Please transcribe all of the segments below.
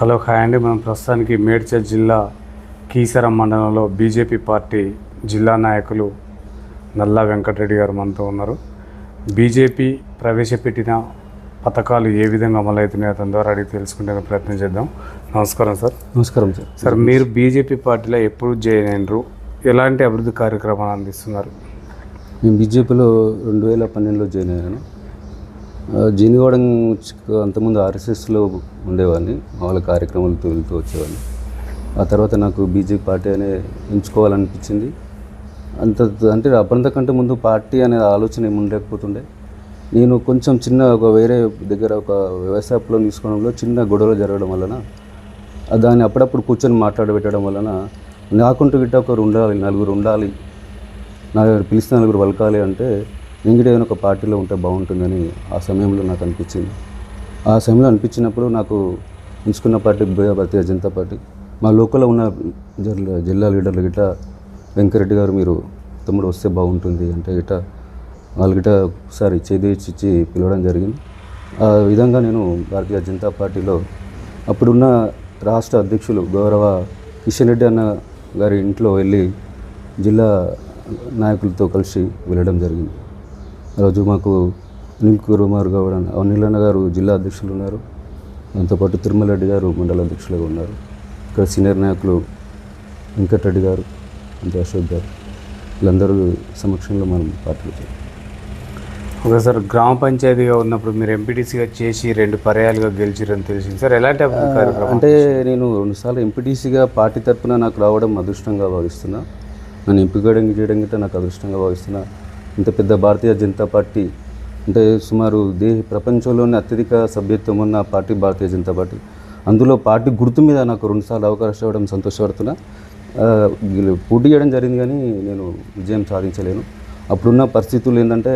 Hello hi అండి. మనం ప్రస్తుతానికి మేడ్చల్ జిల్లా కీసరం మండలంలో బీజేపీ పార్టీ జిల్లా నాయకులు నల్లా వెంకటరెడ్డి గారు మనతో ఉన్నారు. బీజేపీ ప్రవేశపెట్టిన పథకాలు ఏ విధంగా అమలవుతున్నాయో అతని ద్వారా అడిగి తెలుసుకునే ప్రయత్నం చేద్దాం. నమస్కారం సార్. నమస్కారం సార్. సార్ మీరు బీజేపీ పార్టీలో ఎప్పుడు జాయిన్ అయినరు? ఎలాంటి అభివృద్ధి కార్యక్రమాలు అందిస్తున్నారు? నేను బీజేపీలో రెండు వేల పన్నెండులో జాయిన్ అయ్యాను. ఆ, జీనివాడం అంతకుముందు ఆర్ఎస్ఎస్లో ఉండేవాడిని. వాళ్ళ కార్యక్రమాలతో వెళ్తూ వచ్చేవాడిని. ఆ తర్వాత నాకు బీజేపీ పార్టీ అనే ఎంచుకోవాలనిపించింది. అంత అంటే అప్పటికంటే ముందు పార్టీ అనే ఆలోచన ఏమి ఉండలేకపోతుండే నేను కొంచెం చిన్న ఒక వేరే దగ్గర ఒక వ్యవసాయ పొలం తీసుకోవడంలో చిన్న గొడవలు జరగడం వలన దాన్ని అప్పుడప్పుడు కూర్చొని మాట్లాడబెట్టడం వలన నాకుంటూ గిట్ట ఒకరు ఉండాలి నలుగురు ఉండాలి నా పిలిచిన నలుగురు వలకాలి అంటే నేను ఏదైనా ఒక పార్టీలో ఉంటే బాగుంటుందని ఆ సమయంలో నాకు అనిపించింది. ఆ సమయంలో అనిపించినప్పుడు నాకు ఎంచుకున్న పార్టీ భారతీయ జనతా పార్టీ. మా లోకల్లో ఉన్న జిల్లా జిల్లా లీడర్లు గిట్ట వెంకరెడ్డి గారు మీరు తమ్ముడు వస్తే బాగుంటుంది అంటే గిట్ట వాళ్ళు గిట్ట ఒకసారి చేదిచ్చి ఇచ్చి పిలవడం జరిగింది. ఆ విధంగా నేను భారతీయ జనతా పార్టీలో అప్పుడున్న రాష్ట్ర అధ్యక్షులు గౌరవ కిషన్ రెడ్డి అన్న గారి ఇంట్లో వెళ్ళి జిల్లా నాయకులతో కలిసి వెళ్ళడం జరిగింది. రోజు మాకు అనిల్ కుమార్ గౌడ్ అన్న అనిల్ అన్న గారు జిల్లా అధ్యక్షులు ఉన్నారు. దాంతోపాటు తిరుమల రెడ్డి గారు మండల అధ్యక్షులుగా ఉన్నారు. ఇక్కడ సీనియర్ నాయకులు వెంకటరెడ్డి గారు అంతే అశోక్ గారు. వీళ్ళందరూ సమక్షంలో మనం పార్టీలో చేరాం. ఓకే సార్ గ్రామ పంచాయతీగా ఉన్నప్పుడు మీరు ఎంపీటీసీగా చేసి రెండు పర్యాలుగా గెలిచిరని తెలిసింది సార్. ఎలాంటి అంటే నేను రెండుసార్లు ఎంపీటీసీగా పార్టీ తరపున నాకు రావడం అదృష్టంగా భావిస్తున్నా. నన్ను ఎంపిక చేయడం గిట్ట నాకు అదృష్టంగా భావిస్తున్నా. ఇంత పెద్ద భారతీయ జనతా పార్టీ అంటే సుమారు దే ప్రపంచంలోనే అత్యధిక సభ్యత్వం ఉన్న పార్టీ భారతీయ జనతా పార్టీ. అందులో పార్టీ గుర్తు మీద నాకు రెండుసార్లు అవకాశం ఇవ్వడం సంతోషపడుతున్నా. పోటీ చేయడం జరిగింది కానీ నేను విజయం సాధించలేను. అప్పుడున్న పరిస్థితులు ఏంటంటే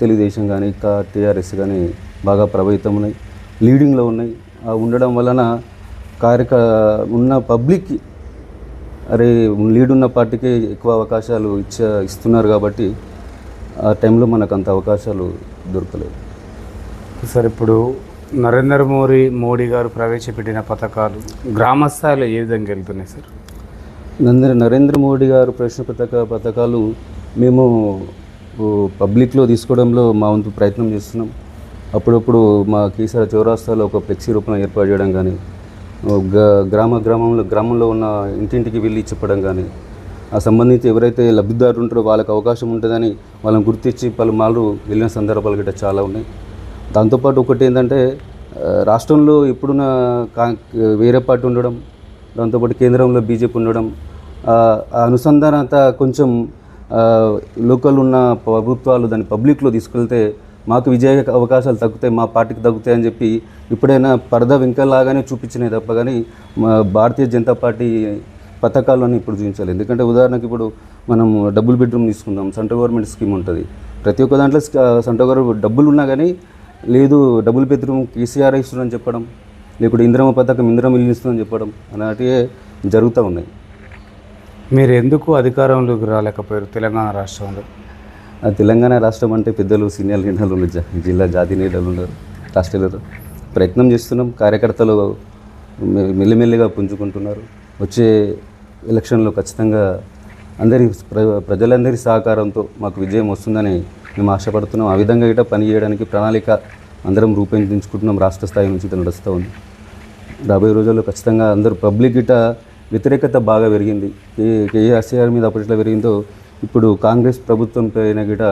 తెలుగుదేశం కానీ ఇంకా టీఆర్ఎస్ కానీ బాగా ప్రభావితం ఉన్నాయి లీడింగ్లో ఉన్నాయి. ఆ ఉండడం వలన కార్యక ఉన్న పబ్లిక్ అరే లీడ్ ఉన్న పార్టీకి ఎక్కువ అవకాశాలు ఇచ్చ ఇస్తున్నారు కాబట్టి ఆ టైంలో మనకు అంత అవకాశాలు దొరకలేదు. సార్ ఇప్పుడు నరేంద్ర మోడీ మోడీ గారు ప్రవేశపెట్టిన పథకాలు గ్రామ స్థాయిలో ఏ విధంగా వెళ్తున్నాయి సార్? నందర నరేంద్ర మోడీ గారు ప్రశ్న పథక పథకాలు మేము పబ్లిక్లో తీసుకోవడంలో మా వంతు ప్రయత్నం చేస్తున్నాం. అప్పుడప్పుడు మా కీసర చౌరాస్తాలో ఒక ఫ్లెక్సీ రూపం ఏర్పాటు చేయడం కానీ గ్రామ గ్రామంలో గ్రామంలో ఉన్న ఇంటింటికి వెళ్ళి చెప్పడం కానీ ఆ సంబంధించి ఎవరైతే లబ్ధిదారులు ఉంటారో వాళ్ళకి అవకాశం ఉంటుందని వాళ్ళని గుర్తించి పలుమార్లు వెళ్ళిన సందర్భాలు గట్రా చాలా ఉన్నాయి. దాంతోపాటు ఒకటి ఏంటంటే రాష్ట్రంలో ఇప్పుడున్న కా వేరే పార్టీ ఉండడం దాంతోపాటు కేంద్రంలో బీజేపీ ఉండడం ఆ అనుసంధానత కొంచెం లోకల్ ఉన్న ప్రభుత్వాలు దాన్ని పబ్లిక్లో తీసుకెళ్తే మాకు విజయ అవకాశాలు తగ్గుతాయి మా పార్టీకి తగ్గుతాయి అని చెప్పి ఇప్పుడైనా పరద వెంకలాగానే చూపించినాయి తప్ప కానీ మా భారతీయ జనతా పార్టీ పథకాలను ఇప్పుడు చూపించాలి ఎందుకంటే ఉదాహరణకి ఇప్పుడు మనం డబుల్ బెడ్రూమ్ తీసుకుందాం సెంట్రల్ గవర్నమెంట్ స్కీమ్ ఉంటుంది. ప్రతి ఒక్క దాంట్లో సెంట్రల్ గవర్నమెంట్ డబ్బులు ఉన్నా కానీ లేదు డబుల్ బెడ్రూమ్ కేసీఆర్ ఇస్తుందని చెప్పడం లేకుంటే ఇంద్రమ పథకం ఇంద్రమ ఇల్లు ఇస్తుందని చెప్పడం అలాంటివే జరుగుతూ ఉన్నాయి. మీరు ఎందుకు అధికారంలోకి రాలేకపోయారు తెలంగాణ రాష్ట్రంలో? తెలంగాణ రాష్ట్రం అంటే పెద్దలు సీనియర్ లీడర్లు ఉన్నారు, జిల్లా జాతీయ లీడర్లు ఉన్నారు రాష్ట్ర లీడర్ ప్రయత్నం చేస్తున్నాం. కార్యకర్తలు మెల్లిమెల్లిగా పుంజుకుంటున్నారు. వచ్చే ఎలక్షన్లో ఖచ్చితంగా అందరి ప్ర ప్రజలందరి సహకారంతో మాకు విజయం వస్తుందని మేము ఆశపడుతున్నాం. ఆ విధంగా ఇట పని చేయడానికి ప్రణాళిక అందరం రూపొందించుకుంటున్నాం. రాష్ట్ర స్థాయి నుంచి ఇది నడుస్తూ ఉంది. రాబోయే రోజుల్లో ఖచ్చితంగా అందరూ పబ్లిక్ ఇట వ్యతిరేకత బాగా పెరిగింది. ఏ కేఆర్సీఆర్ మీద అప్పట్లో పెరిగిందో ఇప్పుడు కాంగ్రెస్ ప్రభుత్వం పైన గిట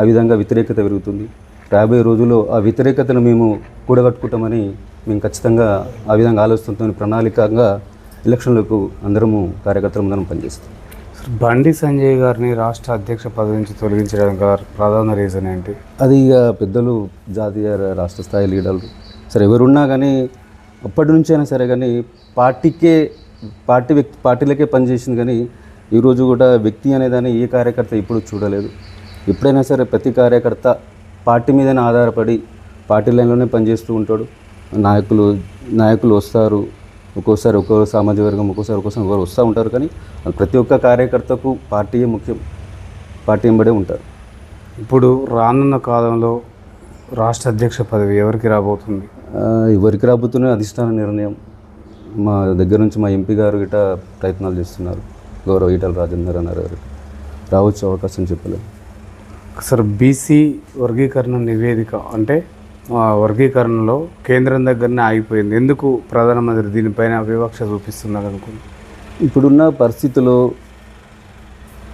ఆ విధంగా వ్యతిరేకత పెరుగుతుంది. రాబోయే రోజుల్లో ఆ వ్యతిరేకతను మేము కూడగట్టుకుంటామని మేము ఖచ్చితంగా ఆ విధంగా ఆలోచనతో ప్రణాళికంగా ఎలక్షన్లకు అందరము కార్యకర్తలు అందరం పనిచేస్తాం. సార్ బండి సంజయ్ గారిని రాష్ట్ర అధ్యక్ష పదవి నుంచి తొలగించడానికి ప్రధాన రీజన్ ఏంటి? అది ఇక పెద్దలు జాతీయ రాష్ట్ర స్థాయి లీడర్లు. సరే ఎవరున్నా కానీ అప్పటి నుంచి అయినా సరే కానీ పార్టీకే పార్టీ వ్యక్తి పార్టీలకే పనిచేసింది కానీ ఈరోజు కూడా వ్యక్తి అనేదాన్ని ఏ కార్యకర్త ఇప్పుడు చూడలేదు. ఎప్పుడైనా సరే ప్రతి కార్యకర్త పార్టీ మీదనే ఆధారపడి పార్టీ లైన్లోనే పనిచేస్తూ ఉంటాడు. నాయకులు నాయకులు వస్తారు. ఒక్కోసారి ఒక్కో సామాజిక వర్గం ఒక్కోసారి ఒక్కోసారి ఒకరు వస్తూ ఉంటారు కానీ ప్రతి ఒక్క కార్యకర్తకు పార్టీయే ముఖ్యం? పార్టీ వెంబడే ఉంటారు. ఇప్పుడు రానున్న కాలంలో రాష్ట్ర అధ్యక్ష పదవి ఎవరికి రాబోతుంది? ఎవరికి రాబోతున్న అధిష్టాన నిర్ణయం? మా దగ్గర నుంచి మా ఎంపీ గారు గిట ప్రయత్నాలు చేస్తున్నారు. గౌరవ ఈటల రాజేందర్ అన్నారు గారు రావచ్చు అవకాశం చెప్పలేదు. సార్ బీసీ వర్గీకరణ నివేదిక అంటే ఆ, వర్గీకరణలో కేంద్రం దగ్గరనే ఆగిపోయింది. ఎందుకు ప్రధానమంత్రి దీనిపైన వివక్ష చూపిస్తున్నారు అనుకుంటున్నారు? ఇప్పుడున్న పరిస్థితిలో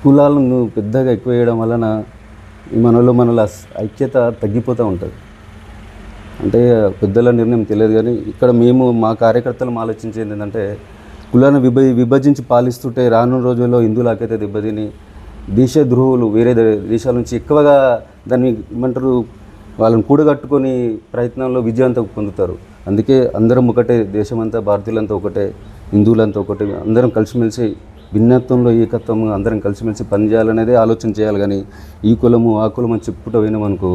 కులాలను పెద్దగా ఎక్కువ వేయడం వలన మనలో మనల ఐక్యత తగ్గిపోతూ ఉంటుంది. అంటే పెద్దల నిర్ణయం తెలియదు కానీ ఇక్కడ మేము మా కార్యకర్తలు ఆలోచించేది ఏంటంటే కులాన్ని విభ విభజించి పాలిస్తుంటే రానున్న రోజుల్లో హిందువులకైతే దెబ్బతిని దేశ ద్రోహులు వేరే దేశాల నుంచి ఎక్కువగా దాన్ని ఏమంటారు వాళ్ళని కూడగట్టుకొని ప్రయత్నంలో విజయవంతం పొందుతారు. అందుకే అందరం ఒకటే దేశమంతా భారతీయులంతా ఒకటే హిందువులంతా ఒకటే అందరం కలిసిమెలిసి భిన్నత్వంలో ఏకత్వం అందరం కలిసిమెలిసి పనిచేయాలనేదే ఆలోచన చేయాలి. కానీ ఈ కులము ఆ కులం అని చెప్పుకుంటూ పోయినామనుకో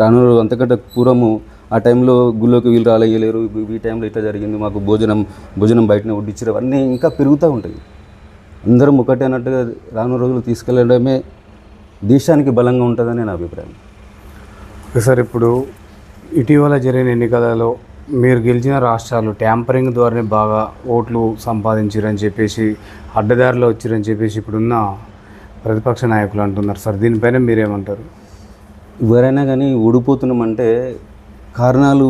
రాను అంతకంటే పూర్వము ఆ టైంలో గుళ్ళోకి వీళ్ళు రాలేయలేరు. ఈ టైంలో ఇట్లా జరిగింది. మాకు భోజనం భోజనం బయటనే వడ్డించారు అవన్నీ ఇంకా పెరుగుతూ ఉంటాయి. అందరం ఒకటే అన్నట్టుగా రాను రోజులు తీసుకెళ్ళడమే దేశానికి బలంగా ఉంటుందని నా అభిప్రాయం. సార్ ఇప్పుడు ఇటీవల జరిగిన ఎన్నికలలో మీరు గెలిచిన రాష్ట్రాలు ట్యాంపరింగ్ ద్వారానే బాగా ఓట్లు సంపాదించారని చెప్పేసి అడ్డదారిలో వచ్చారని చెప్పేసి ఇప్పుడున్న ప్రతిపక్ష నాయకులు అంటున్నారు. సార్ దీనిపైన మీరేమంటారు? ఎవరైనా కానీ ఓడిపోతున్నామంటే కారణాలు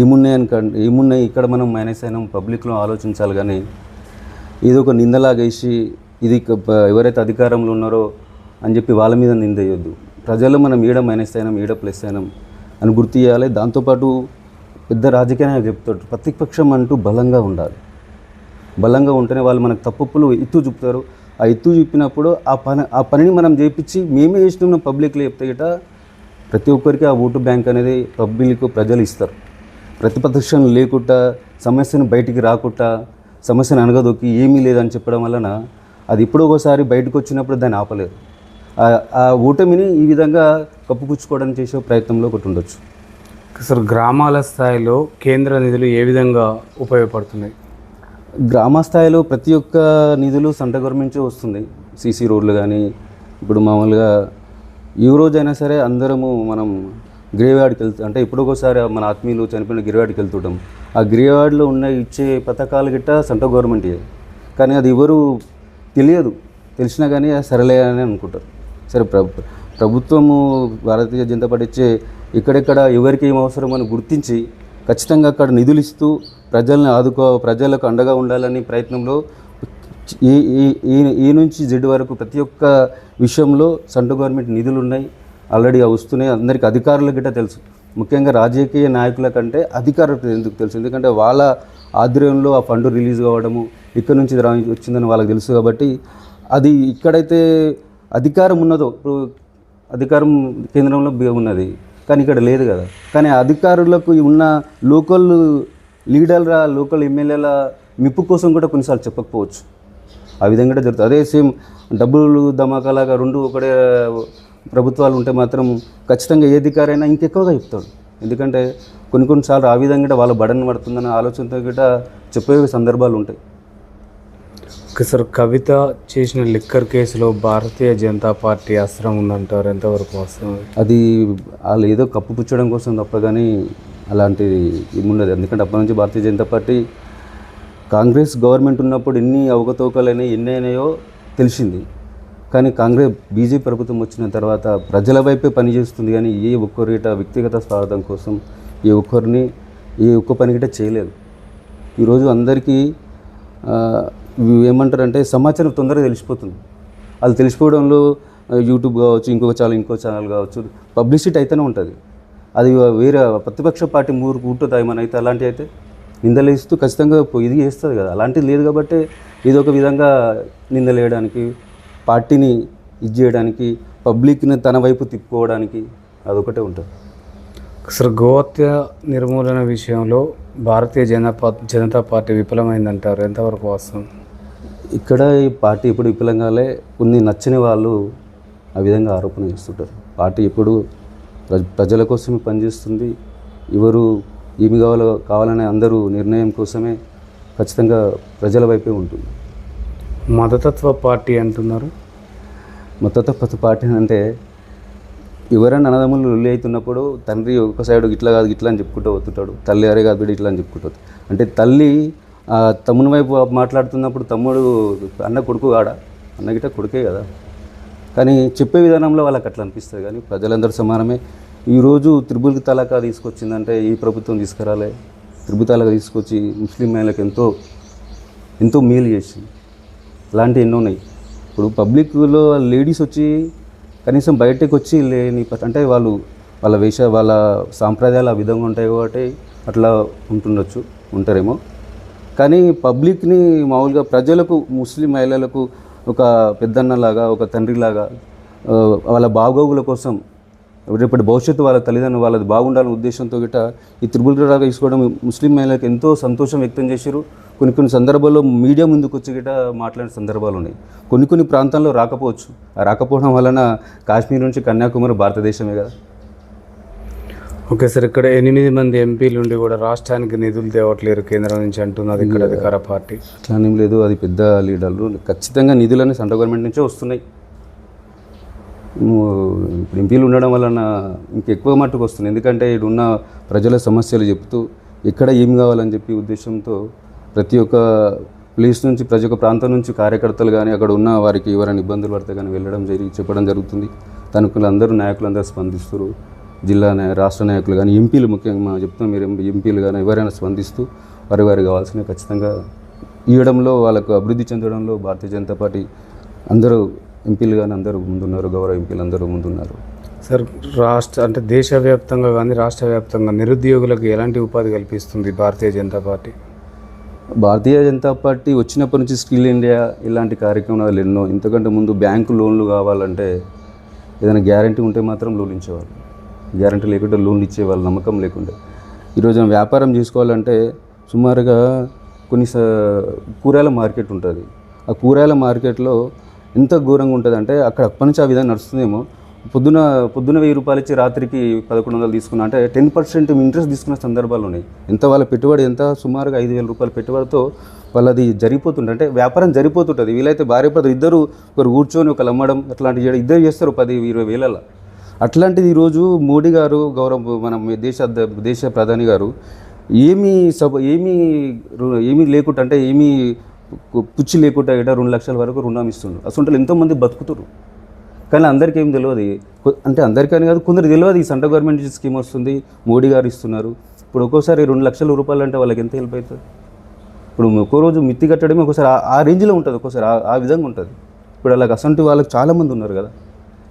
ఏమున్నాయని ఏమున్నాయి ఇక్కడ మనం మైనస్ అయినాం పబ్లిక్లో ఆలోచించాలి కానీ ఏదో ఒక నిందలాగేసి ఇది ఎవరైతే అధికారంలో ఉన్నారో అని చెప్పి వాళ్ళ మీద నిందేయొద్దు ప్రజలు మనం ఈడ మైనస్ అయినాం ఈడ ప్లస్ అయినాం అని గుర్తు చేయాలి. దాంతోపాటు పెద్ద రాజకీయ నాయకులు చెప్తాడు ప్రతిపక్షం అంటూ బలంగా ఉండాలి. బలంగా ఉంటేనే వాళ్ళు మనకు తప్పులు ఎత్తు చూపుతారు. ఆ ఎత్తు చూపినప్పుడు ఆ పని ఆ పనిని మనం చేయించి మేమే చేస్తున్నాం పబ్లిక్లో చెప్తే గిట ప్రతి ఒక్కరికి ఆ ఓటు బ్యాంక్ అనేది పబ్లిక్ ప్రజలు ఇస్తారు. ప్రతిపక్షం లేకుండా సమస్యను బయటికి రాకుండా సమస్యను అనగదొక్కి ఏమీ లేదని చెప్పడం వలన అది ఎప్పుడో ఒకసారి బయటకు వచ్చినప్పుడు దాన్ని ఆపలేరు. ఆ- ఓటమిని ఈ విధంగా కప్పుపుచ్చుకోవడానికి చేసే ప్రయత్నంలో ఒకటి ఉండొచ్చు. సార్ గ్రామాల స్థాయిలో కేంద్ర నిధులు ఏ విధంగా ఉపయోగపడుతున్నాయి? గ్రామ స్థాయిలో ప్రతి ఒక్క నిధులు సెంట్రల్ గవర్నమెంట్ వస్తుంది. సీసీ రోడ్లు కానీ ఇప్పుడు మామూలుగా ఈ రోజైనా సరే అందరము మనం గ్రేవ్యార్డ్కి వెళ్తాం అంటే ఎప్పుడొకసారి మన ఆత్మీయులు చనిపోయిన గ్రేవ్యార్డ్కి వెళ్తుంటాం. ఆ గ్రేవ్యార్డ్లో ఉన్న ఇచ్చే పథకాలు గిట్ట సెంట్రల్ గవర్నమెంట్ కానీ అది ఎవరు తెలియదు. తెలిసినా కానీ అది సరలే అని అనుకుంటారు. సరే ప్ర ప్రభుత్వము భారతీయ జనతా పార్టీ ఇచ్చే ఎక్కడెక్కడ ఎవరికి ఏం అవసరం అని గుర్తించి ఖచ్చితంగా అక్కడ నిధులు ఇస్తూ ప్రజల్ని ఆదుకో ప్రజలకు అండగా ఉండాలని ప్రయత్నంలో ఈ ఈ ఈ నుంచి జెడ్ వరకు ప్రతి ఒక్క విషయంలో సెంట్రల్ గవర్నమెంట్ నిధులు ఉన్నాయి ఆల్రెడీ వస్తున్నాయి అందరికీ అధికారులకు గిట్ట తెలుసు. ముఖ్యంగా రాజకీయ నాయకుల కంటే అధికారులకు ఎందుకు తెలుసు? ఎందుకంటే వాళ్ళ ఆధ్వర్యంలో ఆ ఫండ్ రిలీజ్ కావడము ఇక్కడ నుంచి రా వచ్చిందని వాళ్ళకి తెలుసు కాబట్టి అది ఇక్కడైతే అధికారం ఉన్నదో ఇప్పుడు అధికారం కేంద్రంలో ఉన్నది కానీ ఇక్కడ లేదు కదా. కానీ అధికారులకు ఉన్న లోకల్ లీడర్ల లోకల్ ఎమ్మెల్యేల మిప్పు కోసం కూడా కొన్నిసార్లు చెప్పకపోవచ్చు. ఆ విధంగా జరుగుతుంది. అదే సేమ్ డబ్బులు ధమాకాలాగా రెండు ఒకటే ప్రభుత్వాలు ఉంటే మాత్రం ఖచ్చితంగా ఏ అధికారైనా ఇంకెక్కువగా చెప్తాడు. ఎందుకంటే కొన్ని కొన్నిసార్లు ఆ విధంగా వాళ్ళ బడన్ పడుతుందన్న ఆలోచనతో కూడా చెప్పే సందర్భాలు ఉంటాయి. ఓకే సార్ కవిత చేసిన లిక్కర్ కేసులో భారతీయ జనతా పార్టీ అస్త్రం ఉందంటారు. ఎంతవరకు వస్తుంది అది వాళ్ళు ఏదో కప్పు పుచ్చడం కోసం తప్ప కానీ అలాంటిది ఏముండదు. ఎందుకంటే అప్పటి నుంచి భారతీయ జనతా పార్టీ కాంగ్రెస్ గవర్నమెంట్ ఉన్నప్పుడు ఎన్ని అవకతవకలైనా ఎన్ని అయినాయో తెలిసింది. కానీ కాంగ్రెస్ బీజేపీ ప్రభుత్వం వచ్చిన తర్వాత ప్రజల వైపే పనిచేస్తుంది కానీ ఏ ఒక్కరిట వ్యక్తిగత స్వార్థం కోసం ఏ ఒక్కరిని ఏ ఒక్క పని చేయలేదు. ఈరోజు అందరికీ ఏమంటారంటే సమాచారం తొందరగా తెలిసిపోతుంది. అది తెలిసిపోవడంలో యూట్యూబ్ కావచ్చు ఇంకొక ఛానల్ ఇంకో ఛానల్ కావచ్చు పబ్లిసిటీ అయితేనే ఉంటుంది. అది వేరే ప్రతిపక్ష పార్టీ మూరు కూర్చుంది ఏమైనా అయితే అలాంటివి అయితే నిందలేస్తూ ఖచ్చితంగా పో- ఇది చేస్తుంది కదా. అలాంటిది లేదు కాబట్టి ఇది ఒక విధంగా నిందలేయడానికి పార్టీని ఇది చేయడానికి పబ్లిక్ని తన వైపు తిప్పుకోవడానికి అదొకటే ఉంటుంది. సార్ గోహత్య నిర్మూలన విషయంలో భారతీయ జనతా పా- జనతా పార్టీ విఫలమైందంటారు. ఎంతవరకు వస్తుంది ఇక్కడ ఈ పార్టీ ఎప్పుడు విఫలంగాలే కొన్ని నచ్చని వాళ్ళు ఆ విధంగా ఆరోపణ చేస్తుంటారు. పార్టీ ఎప్పుడు ప్ర- ప్రజల కోసమే పనిచేస్తుంది. ఎవరు ఏమి కావాలో కావాలనే అందరూ నిర్ణయం కోసమే ఖచ్చితంగా ప్రజల వైపే ఉంటుంది. మతతత్వ పార్టీ అంటున్నారు. మతతత్వ పార్టీ అంటే ఎవరైనా అన్నదమ్ములు లొల్లి అవుతున్నప్పుడు తండ్రి ఒక సైడ్ ఇట్లా కాదు ఇట్లా అని చెప్పుకుంటూ వస్తుంటాడు తల్లి అరే కాదు ఇట్లా అని చెప్పుకుంటూ. అంటే తల్లి తమ్ముని వైపు మాట్లాడుతున్నప్పుడు తమ్ముడు అన్న కొడుకు కాడా? అన్న గిట్ట కొడుకే కదా. కానీ చెప్పే విధానంలో వాళ్ళకి అట్లా అనిపిస్తుంది. కానీ ప్రజలందరూ సమానమే. ఈరోజు త్రిబుల్ తలాకా తీసుకొచ్చిందంటే ఈ ప్రభుత్వం తీసుకురాలే. త్రిబుల్ తలాకా తీసుకొచ్చి ముస్లిం మహిళలకు ఎంతో ఎంతో మేలు చేసింది. ఇలాంటివి ఎన్నో ఉన్నాయి. ఇప్పుడు పబ్లిక్లో లేడీస్ వచ్చి కనీసం బయటకు వచ్చి లేని అంటే వాళ్ళు వాళ్ళ వేష వాళ్ళ సాంప్రదాయాలు ఆ విధంగా ఉంటాయి కాబట్టి అట్లా ఉంటుండొచ్చు ఉంటారేమో. కానీ పబ్లిక్ని మామూలుగా ప్రజలకు ముస్లిం మహిళలకు ఒక పెద్దన్నలాగా ఒక తండ్రిలాగా వాళ్ళ బాగోగుల కోసం రేపటి భవిష్యత్తు వాళ్ళ తల్లిదండ్రులు వాళ్ళది బాగుండాలనే ఉద్దేశంతో గిట్ట ఈ త్రిబుల్ రాగా తీసుకోవడం ముస్లిం మహిళలకు ఎంతో సంతోషం వ్యక్తం చేశారు. కొన్ని కొన్ని సందర్భాల్లో మీడియా ముందుకు వచ్చి గిట్ట మాట్లాడిన సందర్భాలు ఉన్నాయి. కొన్ని కొన్ని ప్రాంతాల్లో రాకపోవచ్చు. ఆ రాకపోవడం వలన కాశ్మీర్ నుంచి కన్యాకుమారి భారతదేశమే కదా. ఓకే సార్ ఇక్కడ ఎనిమిది మంది ఎంపీలు ఉండి కూడా రాష్ట్రానికి నిధులు తేవట్లేరు కేంద్రం నుంచి అంటున్నది ఇక్కడ అధికార పార్టీ. అట్లా ఏం లేదు అది పెద్ద లీడర్లు. ఖచ్చితంగా నిధులన్నీ సెంట్రల్ గవర్నమెంట్ నుంచే వస్తున్నాయి. ఇప్పుడు ఎంపీలు ఉండడం వలన ఇంకెక్కువ మట్టుకు వస్తుంది. ఎందుకంటే ఇక్కడ ఉన్న ప్రజల సమస్యలు చెప్తూ ఎక్కడ ఏం కావాలని చెప్పి ఉద్దేశంతో ప్రతి ఒక్క ప్లేస్ నుంచి ప్రతి ఒక్క ప్రాంతం నుంచి కార్యకర్తలు కానీ అక్కడ ఉన్న వారికి ఎవరైనా ఇబ్బందులు పడితే కానీ వెళ్ళడం జరిగి చెప్పడం జరుగుతుంది. తనకులు అందరూ నాయకులు అందరూ స్పందిస్తారు. జిల్లా నాయ రాష్ట్ర నాయకులు కానీ ఎంపీలు ముఖ్యంగా మనం చెప్తున్నాం మీరు ఎంపీలు కానీ ఎవరైనా స్పందిస్తూ వారి వారికి కావాల్సిన ఖచ్చితంగా ఇవ్వడంలో వాళ్ళకు అభివృద్ధి చెందడంలో భారతీయ జనతా పార్టీ అందరూ ఎంపీలు కానీ అందరూ ముందున్నారు గౌరవ ఎంపీలు అందరూ ముందున్నారు. సార్ రాష్ట్ర అంటే దేశవ్యాప్తంగా కానీ రాష్ట్ర వ్యాప్తంగా నిరుద్యోగులకు ఎలాంటి ఉపాధి కల్పిస్తుంది భారతీయ జనతా పార్టీ? భారతీయ జనతా పార్టీ వచ్చినప్పటి నుంచి స్కిల్ ఇండియా ఇలాంటి కార్యక్రమాలు ఎన్నో ఇంతకంటే ముందు బ్యాంకు లోన్లు కావాలంటే ఏదైనా గ్యారంటీ ఉంటే మాత్రం లోన్ ఇచ్చేవాళ్ళు. గ్యారంటీ లేకుంటే లోన్లు ఇచ్చేవాళ్ళు నమ్మకం లేకుండే. ఈరోజు వ్యాపారం చేసుకోవాలంటే సుమారుగా కొన్ని కూరగాయల మార్కెట్ ఉంటుంది. ఆ కూరగాయల మార్కెట్లో ఎంత ఘోరంగా ఉంటుంది అంటే అక్కడ అప్పటి నుంచి ఆ విధంగా నడుస్తుందేమో. పొద్దున పొద్దున వెయ్యి రూపాయలు ఇచ్చి రాత్రికి పదకొండు వందలు తీసుకున్నా అంటే టెన్ పర్సెంట్ ఇంట్రెస్ట్ తీసుకున్న సందర్భాలు ఉన్నాయి. ఎంత వాళ్ళ పెట్టుబడి ఎంత సుమారుగా ఐదు వేల రూపాయల పెట్టుబడితో వాళ్ళది జరిగిపోతుంటుంది అంటే వ్యాపారం జరిగిపోతుంటుంది. వీలైతే భార్య భర్తలు ఇద్దరు ఒకరు కూర్చొని ఒకరు అమ్మడం అట్లాంటివి చేయడం ఇద్దరు చేస్తారు పది ఇరవై వేలలో. అట్లాంటిది ఈరోజు మోడీ గారు గౌరవ మన దేశ దేశ ప్రధాని గారు ఏమీ సభ ఏమీ ఏమీ లేకుండా అంటే ఏమీ పుచ్చి లేకుండా ఇట రెండు లక్షల వరకు రుణం ఇస్తుండ్రు. అసలు ఎంతోమంది బతుకుతారు కానీ అందరికీ ఏం తెలియదు అంటే అందరికీ కాదు కొందరు తెలియదు ఈ సెంట్రల్ గవర్నమెంట్ స్కీమ్ వస్తుంది మోడీ గారు ఇస్తున్నారు. ఇప్పుడు ఒక్కోసారి రెండు లక్షల రూపాయలు అంటే వాళ్ళకి ఎంత హెల్ప్ అవుతుంది ఇప్పుడు ఒక్కో రోజు మిత్తి కట్టడమే ఒకసారి ఆ- రేంజ్లో ఉంటుంది ఒక్కోసారి ఆ- విధంగా ఉంటుంది. ఇప్పుడు అలాగ అసంటి వాళ్ళకి చాలామంది ఉన్నారు కదా.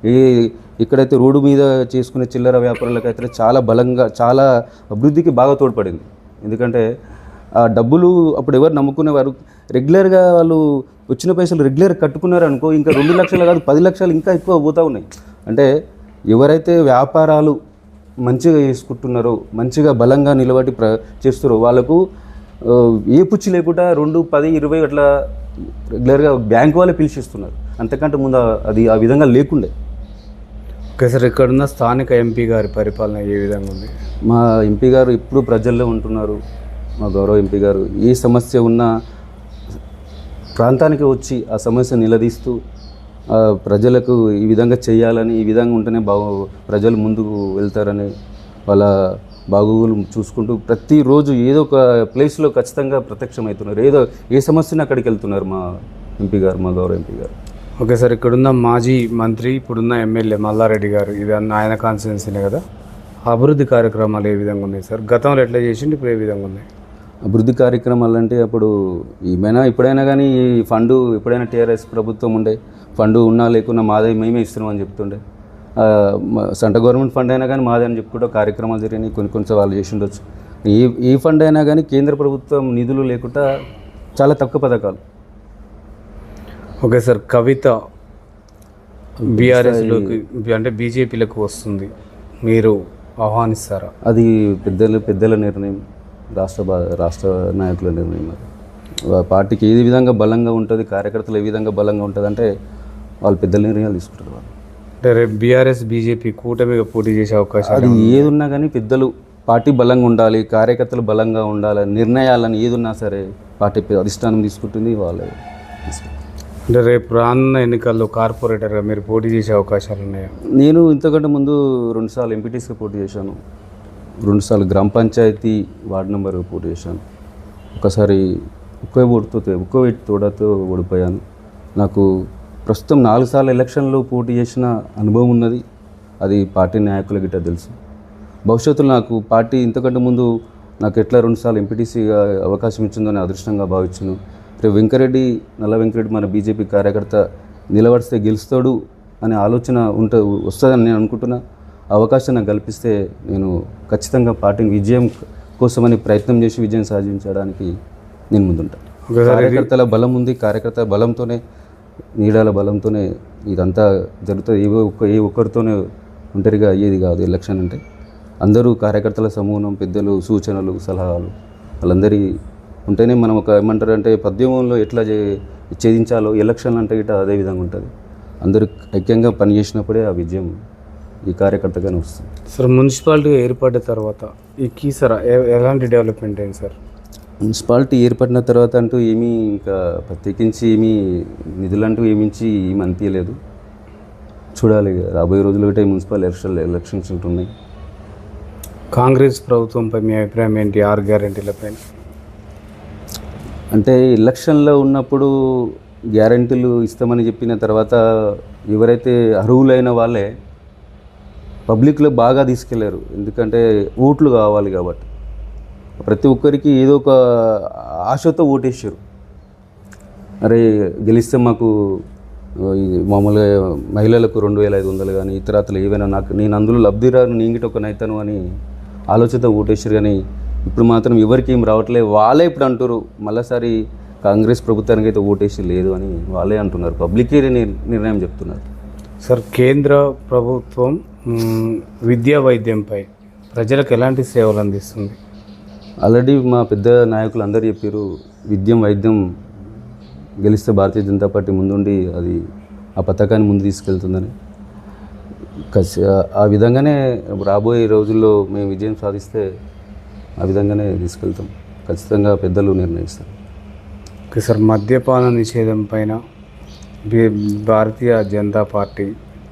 ఈ ఇక్కడైతే రోడ్డు మీద చేసుకునే చిల్లర వ్యాపారాలకైతే అయితే చాలా బలంగా చాలా అభివృద్ధికి బాగా తోడ్పడింది. ఎందుకంటే డబ్బులు అప్పుడు ఎవరు నమ్ముకునేవారు? రెగ్యులర్గా వాళ్ళు వచ్చిన పైసలు రెగ్యులర్ కట్టుకున్నారు అనుకో ఇంకా రెండు లక్షలు కాదు పది లక్షలు ఇంకా ఎక్కువ పోతూ ఉన్నాయి. అంటే ఎవరైతే వ్యాపారాలు మంచిగా చేసుకుంటున్నారో మంచిగా బలంగా నిలబడి ప్ర చేస్తారో వాళ్ళకు ఆ, ఏ పుచ్చి లేకుండా రెండు పది ఇరవై అట్లా రెగ్యులర్గా బ్యాంక్ వాళ్ళే పిలిచిస్తున్నారు. అంతకంటే ముందు ఆ- అది ఆ విధంగా లేకుండే. ఓకే సార్ ఇక్కడున్న స్థానిక ఎంపీ గారి పరిపాలన ఏ విధంగా ఉంది? మా ఎంపీ గారు ఎప్పుడు ప్రజల్లో ఉంటున్నారు. మా గౌరవ ఎంపీ గారు ఏ సమస్య ఉన్నా ప్రాంతానికి వచ్చి ఆ సమస్య నిలదీస్తూ ప్రజలకు ఈ విధంగా చేయాలని ఈ విధంగా ఉంటేనే బాగు ప్రజలు ముందుకు వెళ్తారని వాళ్ళ బాగోగులు చూసుకుంటూ ప్రతిరోజు ఏదో ఒక ప్లేస్లో ఖచ్చితంగా ప్రత్యక్షమవుతున్నారు. ఏదో ఏ సమస్యను అక్కడికి వెళ్తున్నారు మా ఎంపీ గారు మా గౌరవ ఎంపీ గారు? ఓకే సార్ ఇక్కడున్న మాజీ మంత్రి ఇప్పుడున్న ఎమ్మెల్యే మల్లారెడ్డి గారు ఇది అన్న ఆయన కాన్స్టిట్యున్సీనే కదా? అభివృద్ధి కార్యక్రమాలు ఏ విధంగా ఉన్నాయి సార్? గతంలో ఎట్లా చేసిండి ఇప్పుడు ఏ విధంగా ఉన్నాయి? అభివృద్ధి కార్యక్రమాలు అంటే అప్పుడు ఏమైనా ఎప్పుడైనా కానీ ఈ ఫండ్ ఎప్పుడైనా టీఆర్ఎస్ ప్రభుత్వం ఉండే ఫండ్ ఉన్నా లేకున్నా మాదే మేమే ఇస్తున్నాం అని చెప్తుండే. సెంట్రల్ గవర్నమెంట్ ఫండ్ అయినా కానీ మాదే అని చెప్పుకుంటూ కార్యక్రమాలు జరిగినాయి కొన్ని కొన్ని వాళ్ళు చేసి ఉండొచ్చు. ఏ ఏ ఫండ్ అయినా కానీ కేంద్ర ప్రభుత్వం నిధులు లేకుండా చాలా తక్కువ పథకాలు. ఓకే సార్ కవిత బీఆర్ఎస్లోకి అంటే బీజేపీలకు వస్తుంది. మీరు ఆహ్వానిస్తారా? అది పెద్దల పెద్దల నిర్ణయం. రాష్ట్ర రాష్ట్ర నాయకుల నిర్ణయం అది వా- పార్టీకి ఏ విధంగా బలంగా ఉంటుంది కార్యకర్తలు ఏ విధంగా బలంగా ఉంటుంది అంటే వాళ్ళు పెద్దల నిర్ణయాలు తీసుకుంటారు వాళ్ళు. అంటే రేపు బీఆర్ఎస్ బీజేపీ కూటమిగా పోటీ చేసే అవకాశాలు అది ఏది ఉన్నా కానీ పెద్దలు పార్టీ బలంగా ఉండాలి కార్యకర్తలు బలంగా ఉండాలి నిర్ణయాలను ఏది ఉన్నా సరే పార్టీ అధిష్టానం తీసుకుంటుంది వాళ్ళే అంటే రేపు రానున్న ఎన్నికల్లో కార్పొరేటర్గా మీరు పోటీ చేసే అవకాశాలు ఉన్నాయా? నేను ఇంతకంటే ముందు రెండుసార్లు ఎంపీటీసీగా పోటీ చేశాను. రెండుసార్లు గ్రామ పంచాయతీ వార్డు నెంబర్ పోటీ చేశాను. ఒకసారి ఒక్కో ఓటుతో ఒక్కో ఓటు తోడతో ఓడిపోయాను. నాకు ప్రస్తుతం నాలుగు సార్లు ఎలక్షన్లో పోటీ చేసిన అనుభవం ఉన్నది. అది పార్టీ నాయకుల గిట్ట తెలుసు. భవిష్యత్తులో నాకు పార్టీ ఇంతకంటే ముందు నాకు ఎట్లా రెండుసార్లు ఎంపీటీసీగా అవకాశం ఇచ్చిందని అదృష్టంగా భావించాను. రేపు వెంకరెడ్డి నల్ల వెంకరెడ్డి మన బీజేపీ కార్యకర్త నిలబడితే గెలుస్తాడు అనే ఆలోచన ఉంట వస్తుందని నేను అనుకుంటున్నా. అవకాశం నాకు కల్పిస్తే నేను ఖచ్చితంగా పార్టీని విజయం కోసమని ప్రయత్నం చేసి విజయం సాధించడానికి నేను ముందుంటాను కార్యకర్తల బలం ఉంది కార్యకర్త బలంతోనే నీడాల బలంతోనే ఇదంతా జరుగుతుంది. ఏ ఒక్క ఏ ఒక్కరితోనే ఒంటరిగా అయ్యేది కాదు ఎలక్షన్ అంటే. అందరూ కార్యకర్తల సమూహం పెద్దలు సూచనలు సలహాలు వాళ్ళందరి ఉంటేనే మనం ఒక ఏమంటారు అంటే పద్యంలో ఎట్లా చే- ఛేదించాలో ఎలక్షన్ అంటే గిట్ట అదే విధంగా ఉంటుంది. అందరూ ఐక్యంగా పనిచేసినప్పుడే ఆ విజయం ఈ కార్యకర్తగానే వస్తుంది సార్ మున్సిపాలిటీగా ఏర్పడిన తర్వాత ఈ కీసర ఎలాంటి డెవలప్మెంట్ అయింది సార్? మున్సిపాలిటీ ఏర్పడిన తర్వాత అంటూ ఏమీ ఇంకా ప్రత్యేకించి ఏమీ నిధులంటూ ఏమించి ఏమి అనిపించలేదు చూడాలి రాబోయే రోజులు ఒకటే మున్సిపల్ ఎలక్షన్ ఎలక్షన్స్ ఉంటున్నాయి. కాంగ్రెస్ ప్రభుత్వంపై మీ అభిప్రాయం ఏంటి? ఆరు గ్యారెంటీలపై అంటే ఎలక్షన్లో ఉన్నప్పుడు గ్యారంటీలు ఇస్తామని చెప్పిన తర్వాత ఎవరైతే అర్హులైన వాళ్ళే పబ్లిక్లో బాగా తీసుకెళ్ళారు. ఎందుకంటే ఓట్లు కావాలి కాబట్టి. ప్రతి ఒక్కరికి ఏదో ఒక ఆశతో ఓటేసారు అరే గెలిస్తే మాకు మామూలుగా మహిళలకు రెండు వేల ఐదు వందలు కానీ ఇతరతలు ఏవైనా నాకు నేను అందులో లబ్ధిరాను నేను ఒక నైతాను అని ఆలోచనతో ఓటేసారు కానీ ఇప్పుడు మాత్రం ఎవరికి ఏం రావట్లేదు వాళ్ళే ఇప్పుడు అంటారు మళ్ళీసారి కాంగ్రెస్ ప్రభుత్వానికి అయితే ఓటేసి లేదు అని వాళ్ళే అంటున్నారు. పబ్లికే నిర్- నిర్ణయం చెప్తున్నారు. సార్ కేంద్ర ప్రభుత్వం విద్యా వైద్యంపై ప్రజలకు ఎలాంటి సేవలు అందిస్తుంది? ఆల్రెడీ మా పెద్ద నాయకులు అందరూ చెప్పారు విద్యం వైద్యం గెలిస్తే భారతీయ జనతా పార్టీ ముందుండి అది ఆ పథకాన్ని ముందు తీసుకెళ్తుందని. ఆ విధంగానే రాబోయే రోజుల్లో మేము విజయం సాధిస్తే ఆ విధంగానే తీసుకెళ్తాం. ఖచ్చితంగా పెద్దలు నిర్ణయిస్తారు. ఓకే సార్ మద్యపాన నిషేధం పైన భారతీయ జనతా పార్టీ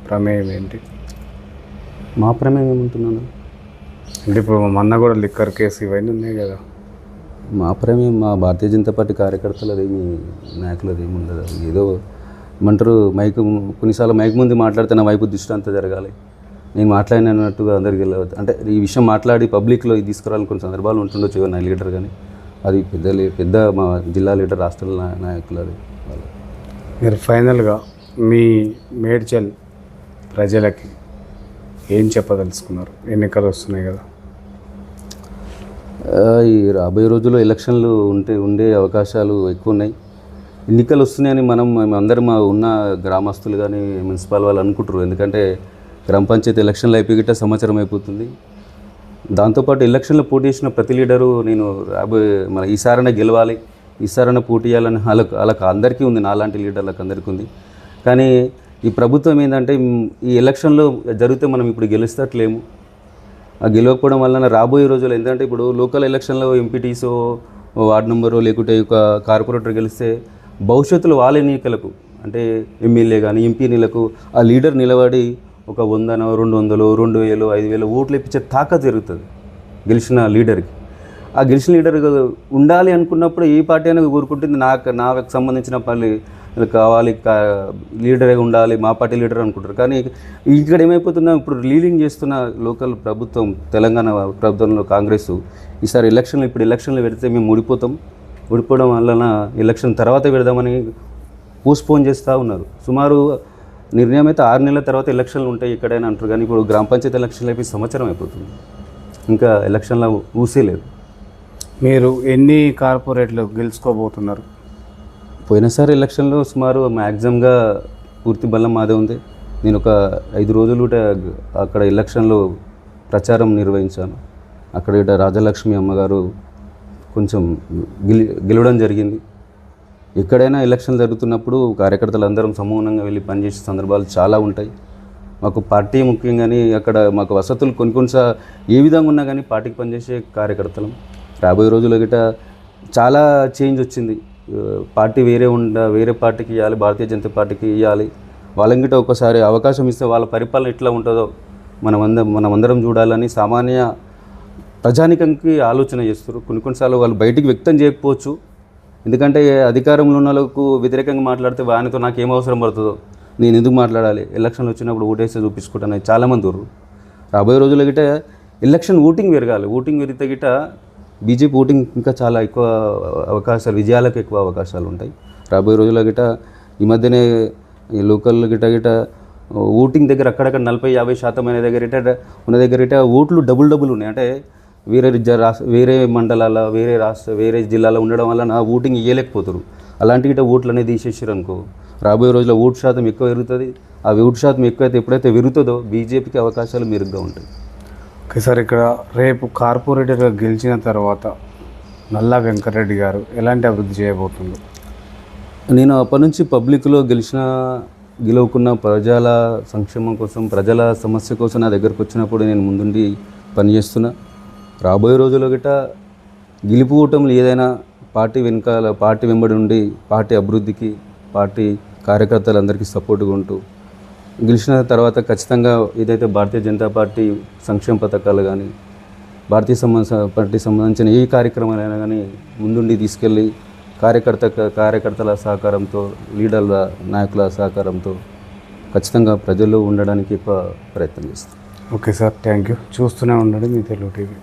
ప్రమేయం ఏంటి? మా ప్రమేయం ఏమంటున్నాను అంటే ఇప్పుడు మొన్న కూడా లిక్కర్ కేసు ఇవన్నీ ఉన్నాయి కదా. మా ప్రమేయం మా భారతీయ జనతా పార్టీ కార్యకర్తలది ఏమి నాయకులది ఏమి ఉండదు. ఏదో ఏమంటారు మైక్ కొన్నిసార్లు మైక్ ముందు మాట్లాడితే నా వైపు దృష్టి అంతా జరగాలి. నేను మాట్లాడినట్టుగా అందరికి వెళ్ళవద్దు అంటే ఈ విషయం మాట్లాడి పబ్లిక్లో ఇది తీసుకురాలని కొన్ని సందర్భాలు ఉంటుండొచ్చు ఎవరు నా లీడర్ కానీ అది పెద్ద పెద్ద మా జిల్లా లీడర్ రాష్ట్ర నాయకులు అది వాళ్ళు. మీరు ఫైనల్గా మీ మేడ్చల్ ప్రజలకి ఏం చెప్పదలుచుకున్నారు? ఎన్నికలు వస్తున్నాయి కదా. ఈ రాబోయే రోజుల్లో ఎలక్షన్లు ఉంటే ఉండే అవకాశాలు ఎక్కువ ఉన్నాయి ఎన్నికలు వస్తున్నాయని మనం మేము అందరం మా ఉన్న గ్రామస్తులు కానీ మున్సిపల్ వాళ్ళు అనుకుంటారు ఎందుకంటే గ్రామ పంచాయతీ ఎలక్షన్లు అయిపోయి గిట్ట సంవత్సరం అయిపోతుంది దాంతోపాటు ఎలక్షన్లో పోటీ చేసిన ప్రతి లీడరు నేను రాబోయే మన ఈసారైనా గెలవాలి ఈసారైనా పోటీ చేయాలని వాళ్ళకు వాళ్ళకి అందరికీ ఉంది. నాలాంటి లీడర్లకు అందరికీ ఉంది. కానీ ఈ ప్రభుత్వం ఏంటంటే ఈ ఎలక్షన్లో జరిగితే మనం ఇప్పుడు గెలుస్తట్లేము. ఆ గెలవకపోవడం వలన రాబోయే రోజుల్లో ఎందుకంటే ఇప్పుడు లోకల్ ఎలక్షన్లో ఎంపీటీసో వార్డు నెంబరు లేకుంటే ఒక కార్పొరేటర్ గెలిస్తే భవిష్యత్తులో వాళ్ళ ఎన్నికలకు అంటే ఎమ్మెల్యే కానీ ఎంపీనీలకు ఆ లీడర్ నిలబడి ఒక వందనో రెండు వందలు రెండు వేలు ఐదు వేలు ఓట్లు ఇప్పించే తాకత్ జరుగుతుంది గెలిచిన లీడర్కి. ఆ గెలిచిన లీడర్ ఉండాలి అనుకున్నప్పుడు ఏ పార్టీ అయినా కోరుకుంటుంది నాకు నాకు సంబంధించిన పని కావాలి కా- లీడరే ఉండాలి మా పార్టీ లీడర్ అనుకుంటారు. కానీ ఇక్కడ ఏమైపోతున్నా ఇప్పుడు లీడింగ్ చేస్తున్న లోకల్ ప్రభుత్వం తెలంగాణ ప్రభుత్వంలో కాంగ్రెస్ ఈసారి ఎలక్షన్లు ఇప్పుడు ఎలక్షన్లు పెడితే మేము ఊడిపోతాం ఊడిపోవడం వలన ఎలక్షన్ తర్వాత పెడదామని పోస్ట్పోన్ చేస్తూ ఉన్నారు. సుమారు నిర్ణయం అయితే ఆరు నెలల తర్వాత ఎలక్షన్లు ఉంటాయి ఎక్కడైనా అంటారు. కానీ ఇప్పుడు గ్రామ పంచాయతీ ఎలక్షన్లు అయిపోయి సంవత్సరం అయిపోతుంది. ఇంకా ఎలక్షన్ల ఊసే లేదు. మీరు ఎన్ని కార్పొరేట్లు గెలుచుకోబోతున్నారు? పోయినసారి ఎలక్షన్లో సుమారు మ్యాక్సిమంగా పూర్తి బలం మాదే ఉంది. నేను ఒక ఐదు రోజులు అక్కడ ఎలక్షన్లో ప్రచారం నిర్వహించాను. అక్కడ ఇట రాజలక్ష్మి అమ్మగారు కొంచెం గెలి గెలవడం జరిగింది. ఎక్కడైనా ఎలక్షన్ జరుగుతున్నప్పుడు కార్యకర్తలు అందరం సమూహంగా వెళ్ళి పనిచేసే సందర్భాలు చాలా ఉంటాయి. మాకు పార్టీ ముఖ్యం కానీ అక్కడ మాకు వసతులు కొన్ని కొన్నిసా ఏ విధంగా ఉన్నా కానీ పార్టీకి పనిచేసే కార్యకర్తలం. రాబోయే రోజుల గిట చాలా చేంజ్ వచ్చింది. పార్టీ వేరే ఉండ వేరే పార్టీకి ఇవ్వాలి భారతీయ జనతా పార్టీకి ఇవ్వాలి వాళ్ళంగిట ఒకసారి అవకాశం ఇస్తే వాళ్ళ పరిపాలన ఎట్లా ఉంటుందో మనం అందరం మనం అందరం చూడాలని సామాన్య ప్రజానికంకి ఆలోచన చేస్తారు కొన్ని కొన్నిసార్లు వాళ్ళు బయటికి వ్యక్తం చేయకపోవచ్చు. ఎందుకంటే అధికారంలో ఉన్న వాళ్ళకు వ్యతిరేకంగా మాట్లాడితే ఆయనతో నాకు ఏం అవసరం పడుతుందో నేను ఎందుకు మాట్లాడాలి? ఎలక్షన్లు వచ్చినప్పుడు ఓటేస్తే చూపించుకుంటాను చాలామంది ఉర్రు. రాబోయే రోజుల గిట ఎలక్షన్ ఓటింగ్ పెరగాలి. ఓటింగ్ పెరిగితే గిట బీజేపీ ఓటింగ్ ఇంకా చాలా ఎక్కువ అవకాశాలు విజయాలకు ఎక్కువ అవకాశాలు ఉంటాయి. రాబోయే రోజుల గిట ఈ మధ్యనే ఈ లోకల్ గిట గిట ఓటింగ్ దగ్గర అక్కడక్కడ నలభై యాభై శాతం అనే దగ్గర ఉన్న దగ్గర ఓట్లు డబుల్ డబుల్ ఉన్నాయి. అంటే వేరే జ- రాష్ట్ర వేరే మండలాల వేరే రాష్ట్ర వేరే జిల్లాలో ఉండడం వల్ల నా ఓటింగ్ ఇవ్వలేకపోతారు అలాంటి గిట ఓట్లు అనేది తీసేసారు అనుకో. రాబోయే రోజుల్లో ఓటు శాతం ఎక్కువ పెరుగుతుంది. ఆ ఓటు శాతం ఎక్కువైతే ఎప్పుడైతే పెరుగుతుందో బీజేపీకి అవకాశాలు మెరుగ్గా ఉంటాయి. ఓకే సార్ ఇక్కడ రేపు కార్పొరేటర్గా గెలిచిన తర్వాత నల్లా వెంకటరెడ్డి గారు ఎలాంటి అభివృద్ధి చేయబోతుంది నేను అప్పటి నుంచి పబ్లిక్లో గెలిచిన గెలవకున్న ప్రజల సంక్షేమం కోసం ప్రజల సమస్య కోసం నా దగ్గరకు వచ్చినప్పుడు నేను ముందుండి పనిచేస్తున్నా. రాబోయే రోజుల్లో గిట్ట గెలుపు ఓటములు ఏదైనా పార్టీ వెనకాల పార్టీ వెంబడి ఉండి పార్టీ అభివృద్ధికి పార్టీ కార్యకర్తలందరికీ సపోర్ట్గా ఉంటూ గెలిచిన తర్వాత ఖచ్చితంగా ఏదైతే భారతీయ జనతా పార్టీ సంక్షేమ పథకాలు కానీ భారతీయ సంబంధ పార్టీ సంబంధించిన ఏ కార్యక్రమాలైనా కానీ ముందుండి తీసుకెళ్ళి కార్యకర్త కార్యకర్తల సహకారంతో లీడర్ల నాయకుల సహకారంతో ఖచ్చితంగా ప్రజల్లో ఉండడానికి ఎక్కువ ప్రయత్నం చేస్తాం. Okay sir thank you. చూస్తూనే ఉండండి మీ తెలుగు టీవీ.